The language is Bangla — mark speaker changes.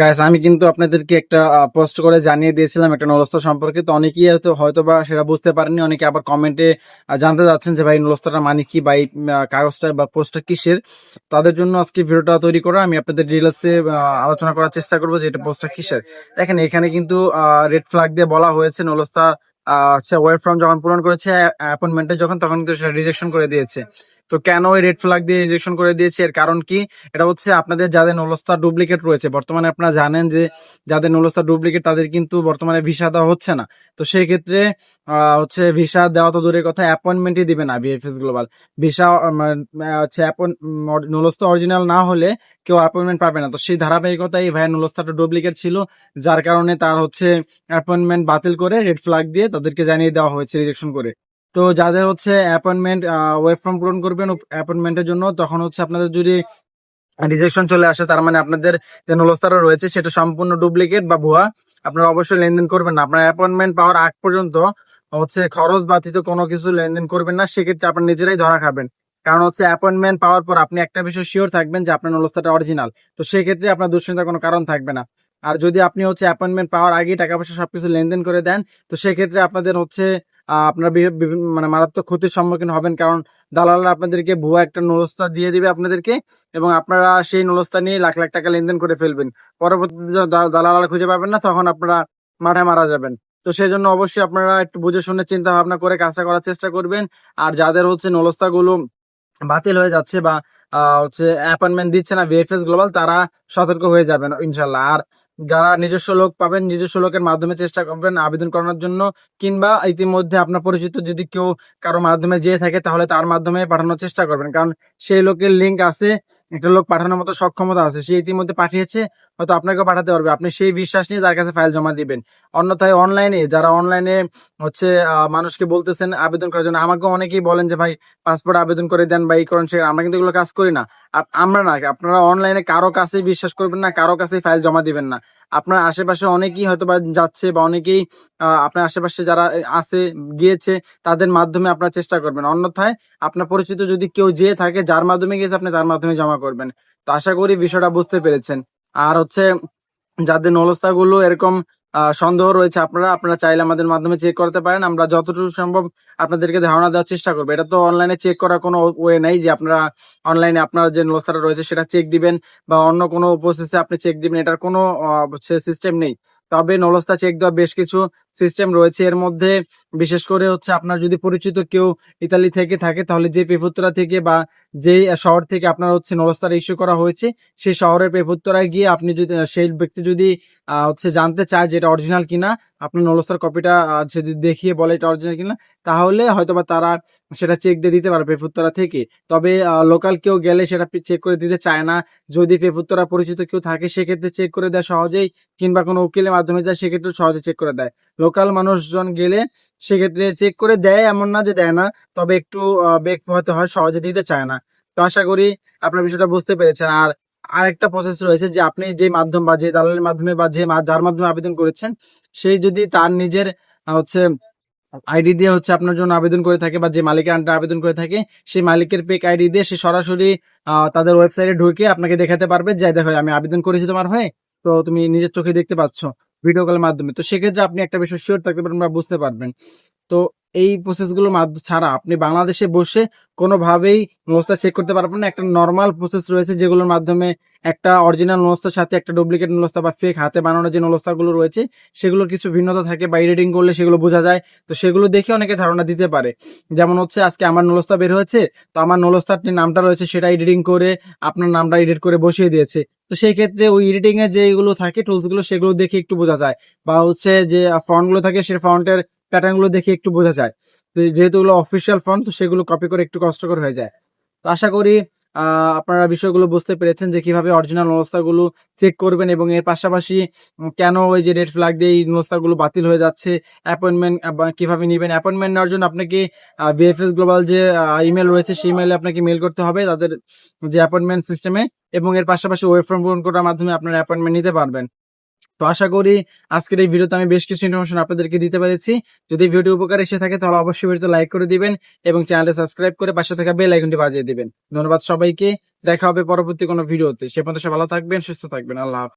Speaker 1: গাইস আমি কিন্তু আপনাদেরকে একটা পোস্ট করে জানিয়ে দিয়েছিলাম একটা নলস্তা সম্পর্কে। তো অনেকেই হয়তো হয়তো বা সেটা বুঝতে পারেনি অনেকে আবার কমেন্টে জানতে যাচ্ছেন যে ভাই নলস্তাটা মানে কি বা এই কাগজটা বা পোস্টটা কিসের। তাদের জন্য আজকে ভিডিওটা তৈরি করা, আমি আপনাদের ডিটেলসে আলোচনা করার চেষ্টা করব যে এটা পোস্টটা কিসের। দেখেন, এখানে কিন্তু রেড ফ্ল্যাগ দিয়ে বলা হয়েছে নলস্তা আচ্ছা ওয়েব ফর্ম যখন পূরণ করেছে অ্যাপয়েন্টমেন্টে যখন, তখন কিন্তু সেটা রিজেকশন করে দিয়েছে। তো কেন ওই রেড ফ্ল্যাগ দিয়ে রিজেকশন করে দিয়েছে? এর কারণ কি? এটা হচ্ছে আপনাদের যাদের নলস্তা ডুপ্লিকেট রয়েছে। বর্তমানে আপনারা জানেন যে যাদের নলস্তা ডুপ্লিকেট তাদের কিন্তু বর্তমানে ভিসা দেওয়া হচ্ছে না। তো সেই ক্ষেত্রে হচ্ছে ভিসা দেওয়া তো দূরের কথা অ্যাপয়েন্টমেন্টই দিবে না বিএফএস গ্লোবাল ভিসা হচ্ছে নলস্তা অরিজিনাল না হলে কেউ অ্যাপয়েন্টমেন্ট পাবে না। তো সেই ধারাবাহিকতায় এই ভাইয়ের নলস্তাটা ডুপ্লিকেট ছিল, যার কারণে তার হচ্ছে অ্যাপয়েন্টমেন্ট বাতিল করে রেড ফ্ল্যাগ দিয়ে তাদেরকে জানিয়ে দেওয়া হয়েছে রিজেকশন করে। তো যাদের হচ্ছে অ্যাপয়েন্টমেন্ট ওয়েব ফর্ম পূরণ করবেন অ্যাপয়েন্টমেন্টের জন্য, তখন হচ্ছে আপনাদের যদি রিজেকশন চলে আসে, তার মানে আপনাদের যে নলস্তারা রয়েছে, সেটা সম্পূর্ণ ডুপ্লিকেট বা ভুয়া, আপনারা অবশ্যই লেনদেন করবেন না। আপনার অ্যাপয়েন্টমেন্ট পাওয়ার আগ পর্যন্ত হচ্ছে খরচ বাতিত কোনো কিছু লেনদেন করবেন না, সেক্ষেত্রে আপনার নিজেরাই ধরা খাবেন। কারণ হচ্ছে অ্যাপয়েন্টমেন্ট পাওয়ার পর আপনি একটা বিষয় শিওর থাকবেন যে আপনার নলস্তাটা অরিজিনাল তো সেক্ষেত্রে আপনার দুশ্চিন্তার কোনো কারণ থাকবে না। আর যদি আপনি হচ্ছে অ্যাপয়েন্টমেন্ট পাওয়ার আগে টাকা পয়সা সবকিছু লেনদেন করে দেন, তো সেক্ষেত্রে আপনাদের হচ্ছে আপনার মানে মারাত্মক ক্ষতির সম্মুখীন হবেন, কারণ দালালরা আপনাদেরকে ভুয়া একটা নলস্তা দিয়ে দিবে আপনাদেরকে, এবং আপনারা সেই নলস্তা নিয়ে লাখ লাখ টাকা লেনদেন করে ফেলবেন। পরবর্তীতে দালাল খুঁজে পাবেন না, তখন আপনারা মাঠে মারা যাবেন। তো সেই জন্য অবশ্যই আপনারা একটু বুঝে শুনে চিন্তা ভাবনা করে কাজটা করার চেষ্টা করবেন। আর যাদের হচ্ছে নলস্তাগুলো বাতিল হয়ে যাচ্ছে বা হচ্ছে অ্যাপয়েন্টমেন্ট দিচ্ছে না ভিএফএস গ্লোবাল তারা সতর্ক হয়ে যাবেন ইনশাল্লাহ আর যারা নিজস্ব লোক পাবেন, নিজস্ব লোকের মাধ্যমে চেষ্টা করবেন আবেদন করানোর জন্য, কিংবা ইতিমধ্যে আপনার পরিচিত যদি কেউ কারও মাধ্যমে যেয়ে থাকে, তাহলে তার মাধ্যমে পাঠানোর চেষ্টা করবেন। কারণ সেই লোকের লিঙ্ক আছে, একটা লোক পাঠানোর মতো সক্ষমতা আছে, সে ইতিমধ্যে পাঠিয়েছে হয়তো আপনাকে পাঠাতে পারবে। আপনি সেই বিশ্বাস নিয়ে তার কাছে ফাইল জমা দিবেন। অন্যথায় অনলাইনে যারা অনলাইনে হচ্ছে মানুষকে বলতেছেন আবেদন করার জন্য আমাকে অনেকেই বলেন যে, ভাই পাসপোর্ট আবেদন করে দেন বা এই করেন, সে আমরা কিন্তু এগুলো কাজ করি না। আমরা না, আপনারা অনলাইনে কারও কাছে বিশ্বাস করবেন না, কারও কাছে ফাইল জমা দিবেন না। আপনার আশেপাশে অনেকেই হয়তো বা যাচ্ছে বা অনেকেই আপনার আশেপাশে যারা আছে, গিয়েছে, তাদের মাধ্যমে আপনার চেষ্টা করবেন। অন্যথায় আপনার পরিচিত যদি কেউ যেয়ে থাকে, যার মাধ্যমে গিয়েছে, আপনি তার মাধ্যমে জমা করবেন। তো আশা করি বিষয়টা বুঝতে পেরেছেন। আর হচ্ছে যাদের নলস্তা গুলো এরকম সন্দেহ রয়েছে, আপনারা আপনারা চাইলে আমাদের মাধ্যমে চেক করতে পারেন। আমরা যতটুকু সম্ভব আপনাদেরকে ধারণা দেওয়ার চেষ্টা করব। এটা তো অনলাইনে চেক করার কোনো ওয়ে নাই যে আপনারা অনলাইনে আপনার যে নলস্থাটা রয়েছে, সেটা চেক দিবেন বা অন্য কোনো প্রসেসে আপনি চেক দিবেন। এটার কোনো সিস্টেম নেই। তবে নলস্থা চেক দেওয়া বেশ কিছু সিস্টেম রয়েছে। এর মধ্যে বিশেষ করে হচ্ছে আপনার যদি পরিচিত কেউ ইতালি থেকে থাকে, তাহলে যে পেপুত্তরা থেকে বা যে শহর থেকে আপনার হচ্ছে নলস্তার ইস্যু করা হয়েছে, সেই শহরের পেপুত্তরায় গিয়ে আপনি যদি সেই ব্যক্তি যদি হচ্ছে জানতে চায় যে এটা অরিজিনাল কিনা আপনার নলস্তার কপিটা যদি দেখিয়ে বলে এটা অরিজিনাল কিনা, তাহলে হয়তোবা তারা সেটা চেক দিয়ে দিতে পারবে পেপুত্তরা থেকে। তবে লোকাল কেউ গেলে সেটা চেক করে দিতে চায় না। যদি পেপুত্তরা পরিচিত কেউ থাকে, সেক্ষেত্রে চেক করে দেয় সহজেই, কিংবা কোনো উকিলের মাধ্যমে যায়, সেক্ষেত্রে সহজে চেক করে দেয়। লোকাল মানুষজন গেলে সেক্ষেত্রে চেক করে দেয়, এমন না যে দেয় না, তবে একটু বেগ পোহাতে হয়, সহজে দিতে চায় না। তো আশা করি আপনার বিষয়টা বুঝতে পেরেছেন। আর আরেকটা প্রসেস রয়েছে যে আপনি যে মাধ্যম বা যে দালালের মাধ্যমে বা যে যার মাধ্যমে আবেদন করেছেন সেই যদি তার নিজের হচ্ছে আইডি দিয়ে হচ্ছে আপনার জন্য আবেদন করে থাকে বা যে মালিকের আন্ডার আবেদন করে থাকে, সেই মালিকের পেক আইডি দিয়ে সে সরাসরি তাদের ওয়েবসাইটে ঢুকে আপনাকে দেখাতে পারবে যে, দেখো, আমি আবেদন করেছি তোমার হয়ে, তো তুমি নিজের চোখে দেখতে পাচ্ছ ভিডিও কলের মাধ্যমে। তো সেক্ষেত্রে আপনি একটা বিষয় শিওর থাকতে পারবেন বা বুঝতে পারবেন। তো এই প্রসেসগুলো ছাড়া আপনি বাংলাদেশে বসে কোনোভাবেই নলস্তা চেক করতে পারবেন না। একটা নর্মাল প্রসেস রয়েছে যেগুলোর মাধ্যমে একটা অরিজিনাল নলস্তার সাথে একটা ডুপ্লিকেট নলস্তা বা ফেক হাতে বানানো যে নলস্তাগুলো রয়েছে, সেগুলোর কিছু ভিন্নতা থাকে বা এডিটিং করলে সেগুলো বোঝা যায়। তো সেগুলো দেখে অনেকে ধারণা দিতে পারে। যেমন হচ্ছে আজকে আমার নলস্তা বের হয়েছে, তো আমার নলস্তার যে নামটা রয়েছে সেটা এডিটিং করে আপনার নামটা এডিট করে বসিয়ে দিয়েছে। তো সেই ক্ষেত্রে ওই এডিটিং যেগুলো থাকে টুলসগুলো সেগুলো দেখে একটু বোঝা যায়। বা হচ্ছে যে ফন্টগুলো থাকে সে ফন্টের প্যাটার্নগুলো দেখে একটু বোঝা যায়। তো যেহেতু ওগুলো অফিসিয়াল ফন্ট তো সেগুলো কপি করে একটু কষ্টকর হয়ে যায়। তো আশা করি আপনারা বিষয়গুলো বুঝতে পেরেছেন যে কীভাবে অরিজিনালগুলো চেক করবেন এবং এর পাশাপাশি কেন ওই যে রেড ফ্ল্যাগ দিয়ে এই গুলো বাতিল হয়ে যাচ্ছে অ্যাপয়েন্টমেন্ট কীভাবে নেবেন অ্যাপয়েন্টমেন্ট নেওয়ার জন্য আপনাকে বিএফএস গ্লোবাল যে ইমেল রয়েছে সেই ইমেলে আপনাকে মেল করতে হবে তাদের যে অ্যাপয়েন্টমেন্ট সিস্টেমে এবং এর পাশাপাশি ওয়েব ফর্ম পূরণ করার মাধ্যমে আপনারা অ্যাপয়েন্টমেন্ট নিতে পারবেন। তো আশা করি আজকের এই ভিডিওতে আমি বেশ কিছু ইনফরমেশন আপনাদেরকে দিতে পেরেছি। যদি ভিডিও উপকার এসে থাকে, তাহলে অবশ্যই ভিডিওতে লাইক করে দিবেন এবং চ্যানেলটা সাবস্ক্রাইব করে পাশে থাকা বেল আইকনটি বাজিয়ে দিবেন। ধন্যবাদ সবাইকে। দেখা হবে পরবর্তী কোনো ভিডিওতে। সে পর্যন্ত ভালো থাকবেন, সুস্থ থাকবেন। আল্লাহ।